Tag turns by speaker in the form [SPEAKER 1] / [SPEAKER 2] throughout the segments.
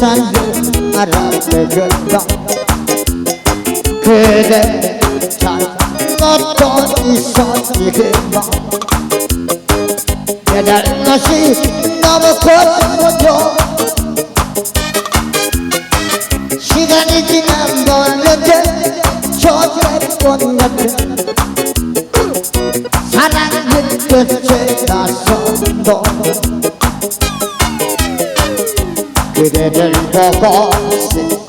[SPEAKER 1] sandım aradı gözden Kıdem çarpmadan insan yıkılma Neden nasip namı korkmuyor Şiren içine bağladı çok hep onları Sana gittikçe daha sonunda We didn't focus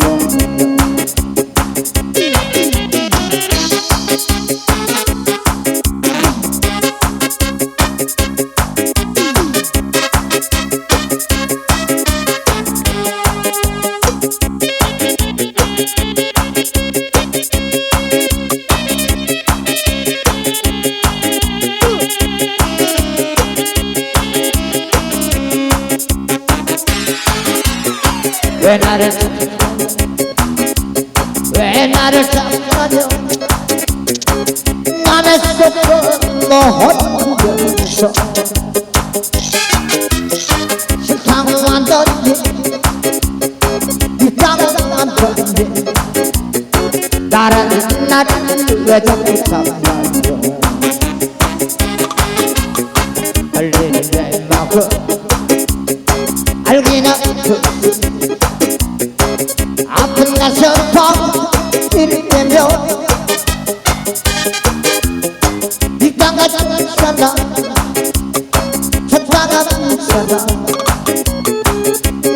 [SPEAKER 1] When are when are samado nana sotto mohot so Shikang wando ye Yitang wando ye Daran nat wajak sam wando Alin jai mako Nasıl pam irtemiyor Dikkat sana Çatlanan sana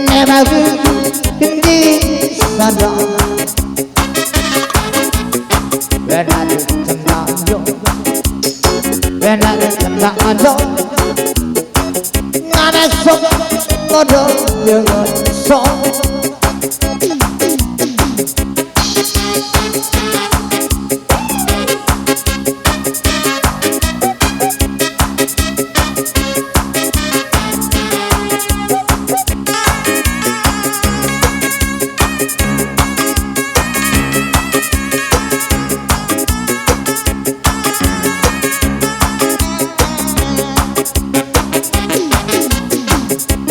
[SPEAKER 1] Ne var bindi sana When I did the yo When I did the yo Ngana sok Kodo Yung sok